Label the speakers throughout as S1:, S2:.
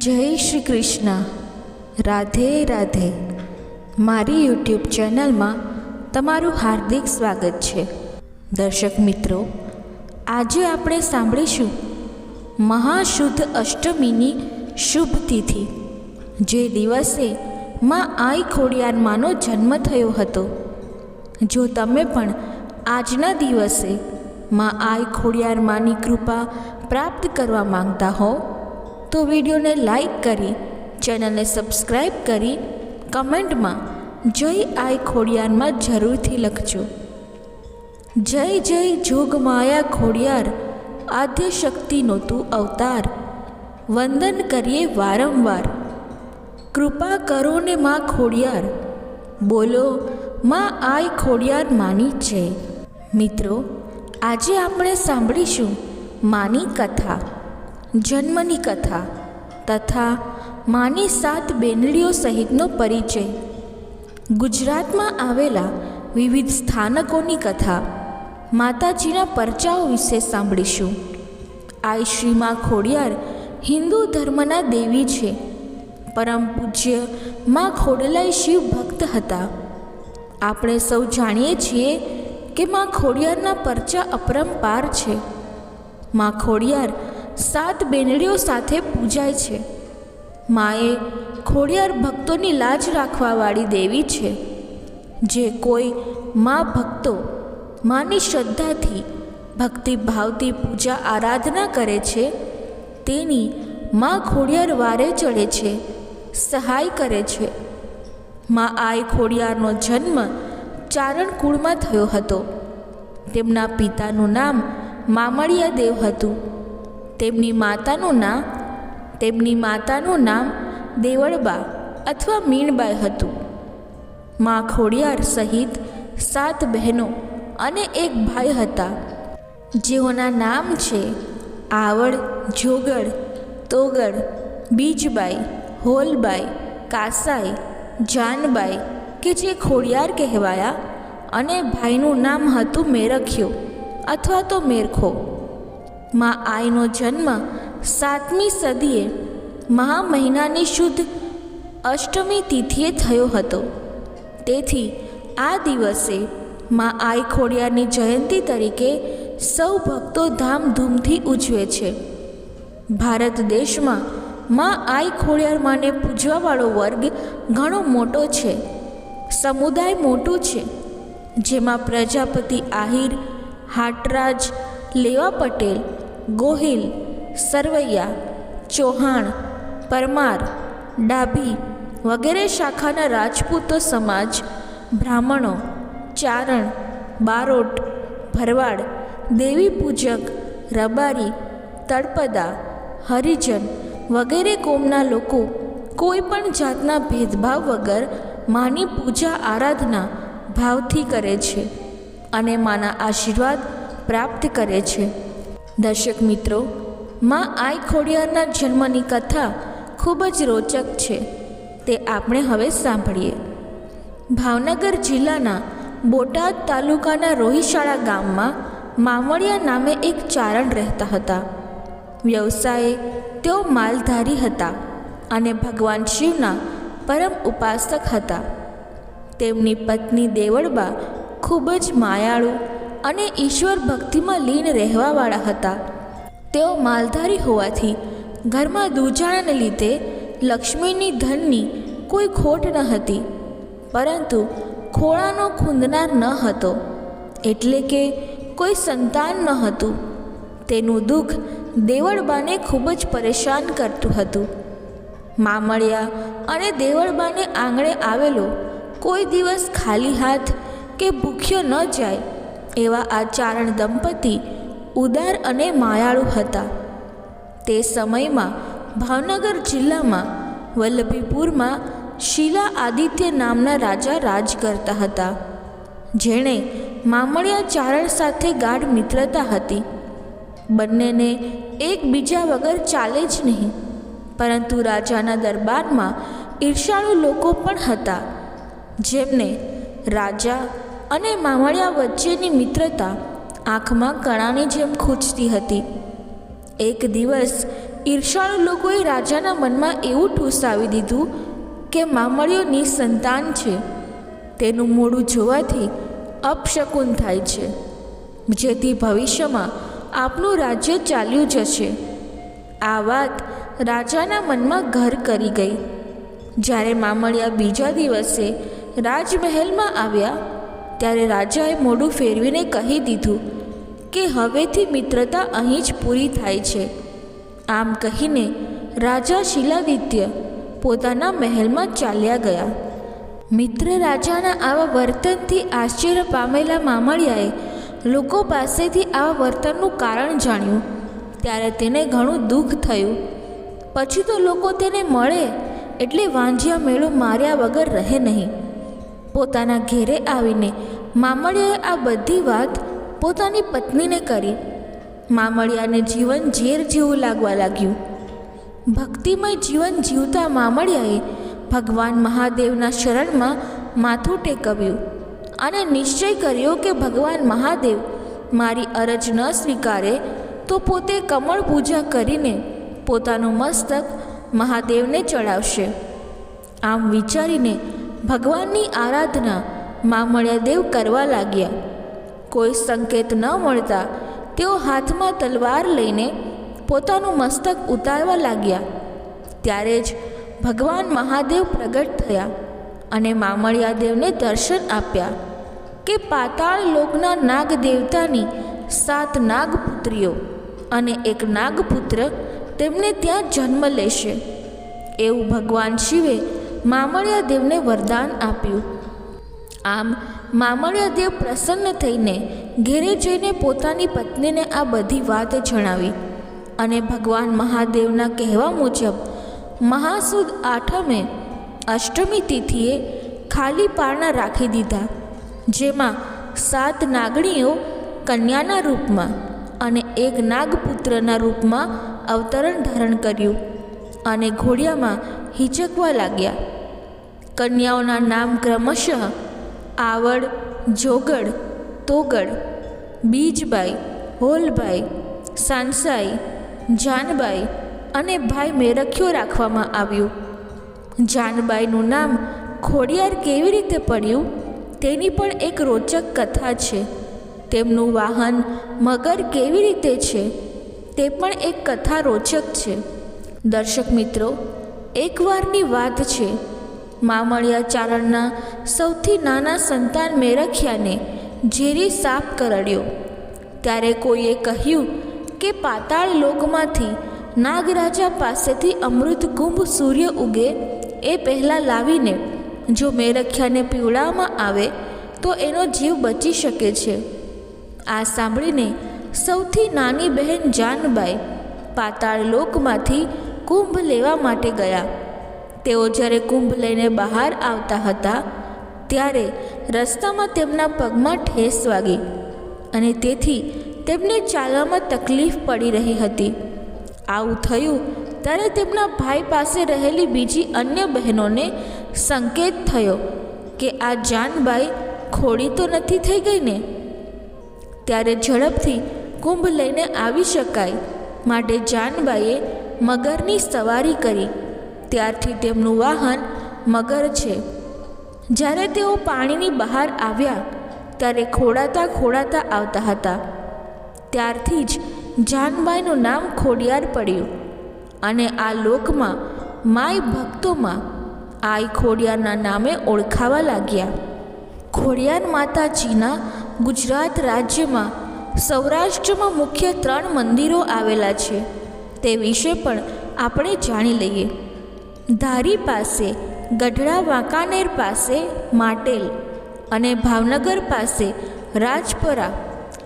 S1: જય શ્રી કૃષ્ણ રાધે રાધે. મારી યુટ્યુબ ચેનલમાં તમારું હાર્દિક સ્વાગત છે. દર્શક મિત્રો, આજે આપણે સાંભળીશું મહાશુદ્ધ અષ્ટમીની શુભ તિથિ, જે દિવસે માં આઈ ખોડિયારમાંનો જન્મ થયો હતો. જો તમે પણ આજના દિવસે માં આઈ ખોડિયારમાંની કૃપા પ્રાપ્ત કરવા માંગતા હો તો વિડીયોને લાઈક કરી, ચેનલને સબસ્ક્રાઈબ કરી, કમેન્ટમાં જય આઈ ખોડિયારમાં જરૂરથી લખજો. જય જય જોગમાયા ખોડિયાર, આદ્ય શક્તિનો તું અવતાર. વંદન કરીએ વારંવાર. કૃપા કરો ને માં ખોડિયાર. બોલો, માં આઈ ખોડિયાર માની છે. મિત્રો, આજે આપણે સાંભળીશું માની કથા. જન્મની કથા તથા માની સાત બેનડીઓ સહિતનો પરિચય. ગુજરાતમાં આવેલા વિવિધ સ્થાનકોની કથા માતાજીના પરચાઓ વિશે સાંભળીશું. આઈ શ્રીમાં ખોડિયાર હિન્દુ ધર્મના દેવી છે. પરમ પૂજ્યમાં ખોડલાઈ શિવ ભક્ત હતા. આપણે સૌ જાણીએ છીએ કે માં ખોડિયારના પરચા અપરંપાર છે. માં ખોડિયાર સાત બેનડીઓ સાથે પૂજાય છે. માએ ખોડિયાર ભક્તોની લાજ રાખવાવાળી દેવી છે. જે કોઈ મા ભક્તો માની શ્રદ્ધાથી ભક્તિભાવથી પૂજા આરાધના કરે છે, તેની મા ખોડિયાર વારે ચડે છે, સહાય કરે છે. મા આઈ ખોડિયારનો જન્મ ચારણ કુળમાં થયો હતો. તેમના પિતાનું નામ મામડિયા દેવ હતું. તેમની માતાનું નામ, તેમની માતાનું નામ દેવળબા અથવા મીણબાઈ હતું. મા ખોડિયાર સહિત સાત બહેનો અને એક ભાઈ હતા. જેઓના નામ છે આવડ જોગડ તોગડ બીજબાઈ, હોલબાઈ, કાસાઈ, જાનબાઈ કે જે ખોડિયાર કહેવાયા અને ભાઈનું નામ હતું મેરખ્યો અથવા તો મેરખો. માં આઈનો જન્મ સાતમી સદીએ મહા મહિનાની શુદ્ધ અષ્ટમી તિથિએ થયો હતો. તેથી આ દિવસે માં આઈ ખોડિયારની જયંતી તરીકે સૌ ભક્તો ધામધૂમથી ઉજવે છે. ભારત દેશમાં માં આઈ ખોડિયાર માને પૂજવાવાળો વર્ગ ઘણો મોટો છે. સમુદાય મોટું છે. જેમાં પ્રજાપતિ આહિર, હાટરાજ, લેવા પટેલ ગોહિલ, સરવૈયા, ચૌહાણ, પરમાર, ડાભી વગેરે શાખાના રાજપૂતો સમાજ, બ્રાહ્મણો, ચારણ, બારોટ, ભરવાડ, દેવી પૂજક, રબારી, તળપદા, હરિજન વગેરે કોમના લોકો કોઈ પણ જાતના ભેદભાવ વગર માની પૂજા આરાધના ભાવથી કરે છે અને માના આશીર્વાદ પ્રાપ્ત કરે છે. દર્શક મિત્રો, માં આઈ ખોડિયારના જન્મની કથા ખૂબ જ રોચક છે. તે આપણે હવે સાંભળીએ. ભાવનગર જિલ્લાના બોટાદ તાલુકાના રોહિશાળા ગામમાં મામડિયા નામે એક ચારણ રહેતા હતા. વ્યવસાયે તેઓ માલધારી હતા અને ભગવાન શિવના પરમ ઉપાસક હતા. તેમની પત્ની દેવળબા ખૂબ જ માયાળુ અને ઈશ્વર ભક્તિમાં લીન રહેવાવાળા હતા. તેઓ માલધારી હોવાથી ઘરમાં દૂજાણાને લીધે લક્ષ્મીની ધનની કોઈ ખોટ ન હતી. પરંતુ ખોળાનો ખૂંદનાર ન હતો, એટલે કે કોઈ સંતાન ન હતું. તેનું દુઃખ દેવળબાને ખૂબ જ પરેશાન કરતું હતું. મામળિયા અને દેવળબાને આંગણે આવેલો કોઈ દિવસ ખાલી હાથ કે ભૂખ્યો ન જાય એવા આ ચારણ દંપતી ઉદાર અને માયાળુ હતા. તે સમયમાં ભાવનગર જિલ્લામાં, વલ્લભીપુરમાં શીલા આદિત્ય નામના રાજા રાજ કરતા હતા. જેણે મામળિયા ચારણ સાથે ગાઢ મિત્રતા હતી. બંનેને એકબીજા વગર ચાલે જ નહીં. પરંતુ રાજાના દરબારમાં ઈર્ષાળુ લોકો પણ હતા. જેમને રાજા અને મામળિયા વચ્ચેની મિત્રતા આંખમાં કણાની જેમ ખૂંચતી હતી. એક દિવસ ઈર્ષાળુ લોકોએ રાજાના મનમાં એવું ઠૂસાવી દીધું કે મામળીઓ નિસંતાન છે. તેનું મોડું જોવાથી અપશકુન થાય છે. જેથી ભવિષ્યમાં આપનું રાજ્ય ચાલ્યું જશે. આ વાત રાજાના મનમાં ઘર કરી ગઈ. જ્યારે મામળિયા બીજા દિવસે રાજમહેલમાં આવ્યા ત્યારે રાજાએ મોઢું ફેરવીને કહી દીધું કે હવેથી મિત્રતા અહીં જ પૂરી થાય છે. આમ કહીને રાજા શિલાદિત્ય પોતાના મહેલમાં ચાલ્યા ગયા. મિત્ર રાજાના આવા વર્તનથી આશ્ચર્ય પામેલા મામળિયાએ લોકો પાસેથી આવા વર્તનનું કારણ જાણ્યું. ત્યારે તેને ઘણું દુઃખ થયું. પછી તો લોકો તેને મળે એટલે વાંજિયા મેળો માર્યા વગર રહે નહીં. પોતાના ઘેરે આવીને મામળિયાએ આ બધી વાત પોતાની પત્નીને કરી. મામળિયાને જીવન ઝેર જેવું લાગવા લાગ્યું. ભક્તિમય જીવન જીવતા મામળિયાએ ભગવાન મહાદેવના શરણમાં માથું ટેકવ્યું અને નિશ્ચય કર્યો કે ભગવાન મહાદેવ મારી અરજ ન સ્વીકારે તો પોતે કમળ પૂજા કરીને પોતાનું મસ્તક મહાદેવને ચડાવશે. આમ વિચારીને ભગવાનની આરાધના મામળિયાદેવ કરવા લાગ્યા. કોઈ સંકેત ન મળતા તેઓ હાથમાં તલવાર લઈને પોતાનું મસ્તક ઉતારવા લાગ્યા. ત્યારે જ ભગવાન મહાદેવ પ્રગટ થયા અને મામળિયાદેવને દર્શન આપ્યા કે પાતાળ લોકના નાગ દેવતાની સાત નાગપુત્રીઓ અને એક નાગપુત્ર તેમને ત્યાં જન્મ લેશે. એવું ભગવાન શિવે મામળિયા દેવને વરદાન આપ્યું. આમ મામળિયા દેવ પ્રસન્ન થઈને ઘેરે જઈને પોતાની પત્નીને આ બધી વાત જણાવી અને ભગવાન મહાદેવના કહેવા મુજબ મહાસુદ આઠમે અષ્ટમી તિથિએ ખાલી પારણા રાખી દીધા, જેમાં સાત નાગણીઓ કન્યાના રૂપમાં અને એક નાગપુત્રના રૂપમાં અવતરણ ધારણ કર્યું અને ઘોડિયામાં હિચકવા લાગ્યા. કન્યાઓના નામ ક્રમશઃ આવડ, જોગડ, તોગડ, બીજબાઈ હોલભાઈ સાંસાઈ જાનબાઈ અને ભાઈ મેરખ્યો રાખવામાં આવ્યું. જાનબાઈનું નામ ખોડિયાર કેવી રીતે પડ્યું તેની પણ એક રોચક કથા છે. તેમનું વાહન મગર કેવી રીતે છે તે પણ એક કથા રોચક છે. દર્શક મિત્રો એકવારની વાત છે. મામળિયા ચારણના સૌથી નાના સંતાન મેરખ્યાને ઝેરી સાપ કરડ્યો. ત્યારે કોઈએ કહ્યું કે પાતાળ લોકમાંથી નાગરાજા પાસેથી અમૃત કુંભ સૂર્ય ઉગે એ પહેલાં લાવીને જો મેરખ્યાને પીવડાવવામાં આવે તો એનો જીવ બચી શકે છે. આ સાંભળીને સૌથી નાની બહેન જાનબાઈ પાતાળ લોકમાંથી કુંભ લેવા માટે ગયા. તેઓ જ્યારે કુંભ લઈને બહાર આવતા હતા, ત્યારે રસ્તામાં તેમના પગમાં ઠેસ વાગી અને તેથી તેમને ચાલવામાં તકલીફ પડી રહી હતી. આવું થયું ત્યારે તેમના ભાઈ પાસે રહેલી બીજી અન્ય બહેનોને સંકેત થયો કે આ જાનબાઈ ખોડી તો નથી થઈ ગઈ ને? ત્યારે ઝડપથી કુંભ લઈને આવી શકાય માટે જાનબાઈએ મગરની સવારી કરી ત્યારથી તેમનું વાહન મગર છે. જ્યારે તેઓ પાણીની બહાર આવ્યા, ત્યારે ખોડાતા ખોડાતા આવતા હતા. ત્યારથી જ જાનબાઈનું નામ ખોડિયાર પડ્યું અને આ લોકમાં માય ભક્તોમાં આઈ ખોડિયારના નામે ઓળખાવા લાગ્યા. ખોડિયાર માતાજીના ગુજરાત રાજ્યમાં સૌરાષ્ટ્રમાં મુખ્ય ત્રણ મંદિરો આવેલા છે. તે વિશે પણ આપણે જાણી લઈએ. ધારી પાસે, ગઢડા વાંકાનેર પાસે માટેલ અને ભાવનગર પાસે રાજપરા.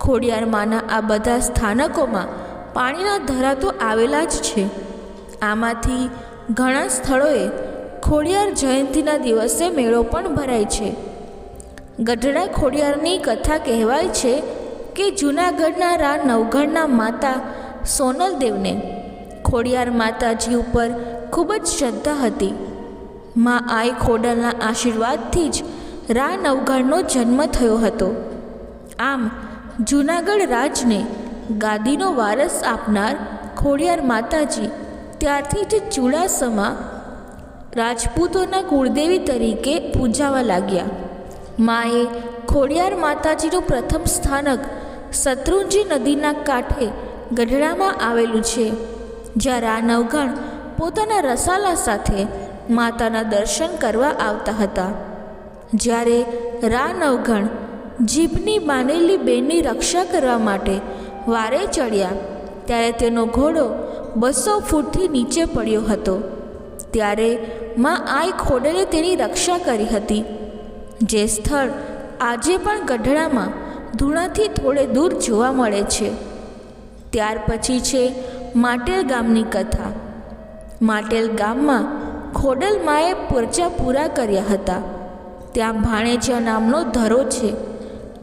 S1: ખોડિયારમાંના આ બધા સ્થાનકોમાં પાણીના ધરા તો આવેલા જ છે. આમાંથી ઘણા સ્થળોએ ખોડિયાર જયંતીના દિવસે મેળો પણ ભરાય છે. ગઢડા ખોડિયારની કથા કહેવાય છે કે જૂનાગઢના રા નવગઢના માતા સોનલદેવને ખોડિયાર માતાજી ઉપર ખૂબ જ શ્રદ્ધા હતી. મા આઈ ખોડલના આશીર્વાદથી જ રા નવઘણનો જન્મ થયો હતો. આમ, જૂનાગઢ રાજને ગાદીનો વારસ આપનાર ખોડિયાર માતાજી ત્યારથી જ ચુડાસમા રાજપૂતોના કુળદેવી તરીકે પૂજાવા લાગ્યા. માએ ખોડિયાર માતાજીનું પ્રથમ સ્થાનક શત્રુંજી નદીના કાંઠે ગઢડામાં આવેલું છે, જ્યાં રા નવઘણ પોતાના રસાલા સાથે માતાના દર્શન કરવા આવતા હતા. જ્યારે રા નવઘણ જીભની બાંધેલી બેનની રક્ષા કરવા માટે વારે ચડ્યા, ત્યારે તેનો ઘોડો બસો ફૂટથી નીચે પડ્યો હતો. ત્યારે માં આઈ ખોડલે તેની રક્ષા કરી હતી. જે સ્થળ આજે પણ ગઢડામાં ધૂણાથી થોડે દૂર જોવા મળે છે. ત્યાર પછી છે માટેલ ગામની કથા. માટેલ ગામમાં ખોડલ માએ પરચા પૂરા કર્યા હતા. ત્યાં ભાણેજા નામનો ધરો છે.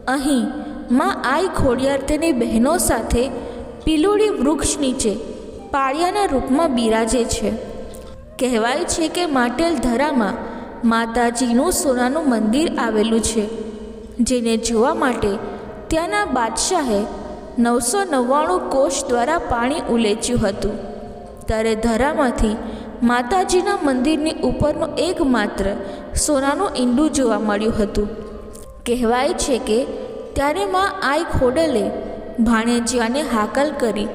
S1: અહીં માં આઈ ખોડિયાર તેની બહેનો સાથે પીલોડી વૃક્ષ નીચે પાળિયાના રૂપમાં બિરાજે છે. કહેવાય છે કે માટેલ ધરામાં માતાજીનું સોનાનું મંદિર આવેલું છે, જેને જોવા માટે ત્યાંના બાદશાહે નવસો નવ્વાણું કોષ દ્વારા પાણી ઉલેચ્યું હતું. ત્યારે ધરામાંથી માતાજીના મંદિરની ઉપરનું એકમાત્ર સોનાનું ઈંડું જોવા મળ્યું હતું. કહેવાય છે કે ત્યારે માં આઈ ખોડલે ભાણેજિયાને હાકલ કરી.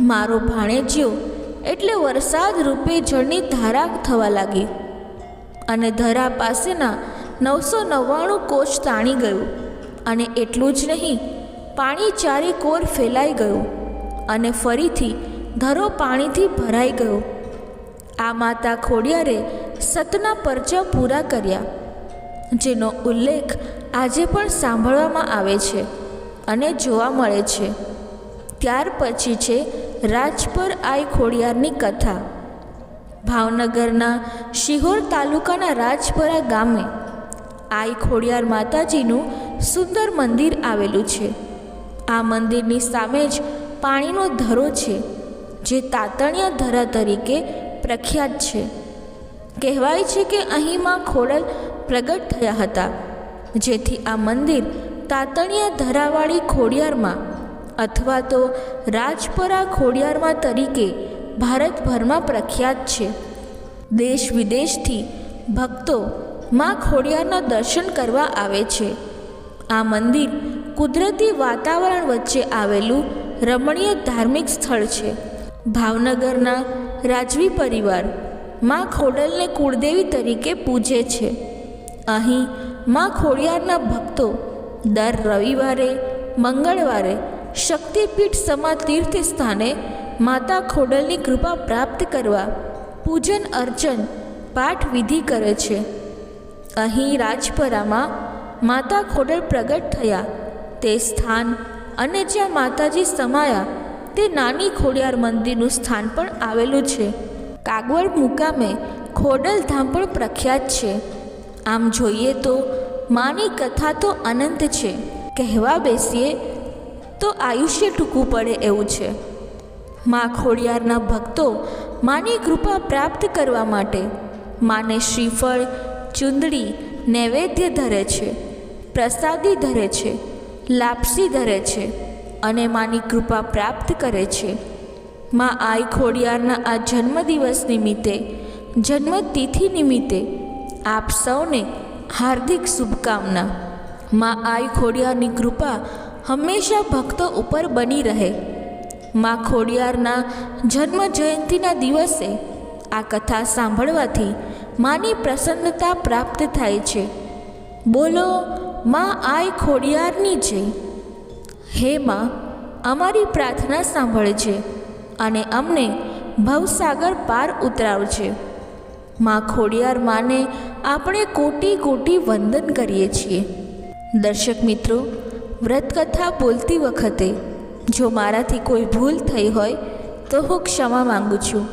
S1: મારો ભાણેજિયો એટલે વરસાદ રૂપે જળની ધારા થવા લાગી અને ધરા પાસેના નવસો નવ્વાણું કોચ તાણી ગયું અને એટલું જ નહીં, પાણી ચારે કોર ફેલાઈ ગયું અને ફરીથી ધરો પાણીથી ભરાઈ ગયો. આ માતા ખોડિયારે સતના પરચા પૂરા કર્યા, જેનો ઉલ્લેખ આજે પણ સાંભળવામાં આવે છે અને જોવા મળે છે. ત્યાર પછી છે રાજપર આઈ ખોડિયારની કથા. ભાવનગરના શિહોર તાલુકાના રાજપરા ગામે આઈ ખોડિયાર માતાજીનું સુંદર મંદિર આવેલું છે. આ મંદિરની સામે જ પાણીનો ધરો છે. જે તાતણિયા ધરા તરીકે પ્રખ્યાત છે. કહેવાય છે કે અહીંમાં ખોડલ પ્રગટ થયા હતા, જેથી આ મંદિર તાતણિયા ધરાવાળી ખોડિયારમાં અથવા તો રાજપરા ખોડિયારમાં તરીકે ભારતભરમાં પ્રખ્યાત છે. દેશ વિદેશથી ભક્તો માં ખોડિયારના દર્શન કરવા આવે છે. આ મંદિર કુદરતી વાતાવરણ વચ્ચે આવેલું રમણીય ધાર્મિક સ્થળ છે. ભાવનગરના રાજવી પરિવારમાં ખોડલને કુળદેવી તરીકે પૂજે છે. અહીં માં ખોડિયારના ભક્તો દર રવિવારે, મંગળવારે શક્તિપીઠ સમા તીર્થ સ્થાને માતા ખોડલની કૃપા પ્રાપ્ત કરવા પૂજન અર્ચન પાઠ વિધિ કરે છે. અહીં રાજપરામાં માતા ખોડલ પ્રગટ થયા. તે સ્થાન અને જ્યાં માતાજી સમાયા તે નાની ખોડિયાર મંદિરનું સ્થાન પણ આવેલું છે. કાગવડ મુકામે ખોડલ ધામ પણ પ્રખ્યાત છે. આમ જોઈએ તો માની કથા તો અનંત છે. કહેવા બેસીએ તો આયુષ્ય ટૂંકું પડે એવું છે. મા ખોડિયારના ભક્તો માની કૃપા પ્રાપ્ત કરવા માટે માને શ્રીફળ, ચુંદડી, નૈવેદ્ય ધરે છે, પ્રસાદી ધરે છે, લાપસી ધરે છે. અને માની કૃપા પ્રાપ્ત કરે છે. માં આઈ ખોડિયારના આ જન્મદિવસ નિમિત્તે, જન્મતિથિ નિમિત્તે આપ સૌને હાર્દિક શુભકામના. માં આઈ ખોડિયારની કૃપા હંમેશા ભક્તો ઉપર બની રહે. માં ખોડિયારના જન્મ જયંતિના દિવસે આ કથા સાંભળવાથી માની પ્રસન્નતા પ્રાપ્ત થાય છે. બોલો, માં આઈ ખોડિયારની જય. હે માં, અમારી પ્રાર્થના સાંભળજે અને અમને ભવસાગર પાર ઉતરાવજે. માં ખોડિયાર માને આપણે કોટી કોટી વંદન કરીએ છીએ. દર્શક મિત્રો, વ્રતકથા બોલતી વખતે જો મારાથી કોઈ ભૂલ થઈ હોય, તો હું ક્ષમા માગું છું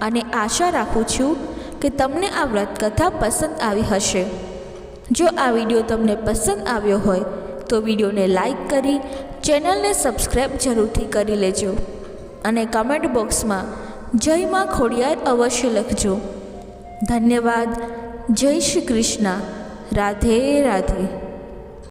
S1: અને આશા રાખું છું કે તમને આ વ્રતકથા પસંદ આવી હશે. જો આ વીડિયો તમને પસંદ આવ્યો હોય, તો વિડીયોને લાઈક કરી ચેનલને સબસ્ક્રાઈબ જરૂરથી કરી લેજો અને કમેન્ટ બોક્સમાં જય માં ખોડિયાર અવશ્ય લખજો. ધન્યવાદ. જય શ્રી કૃષ્ણ. રાધે રાધે.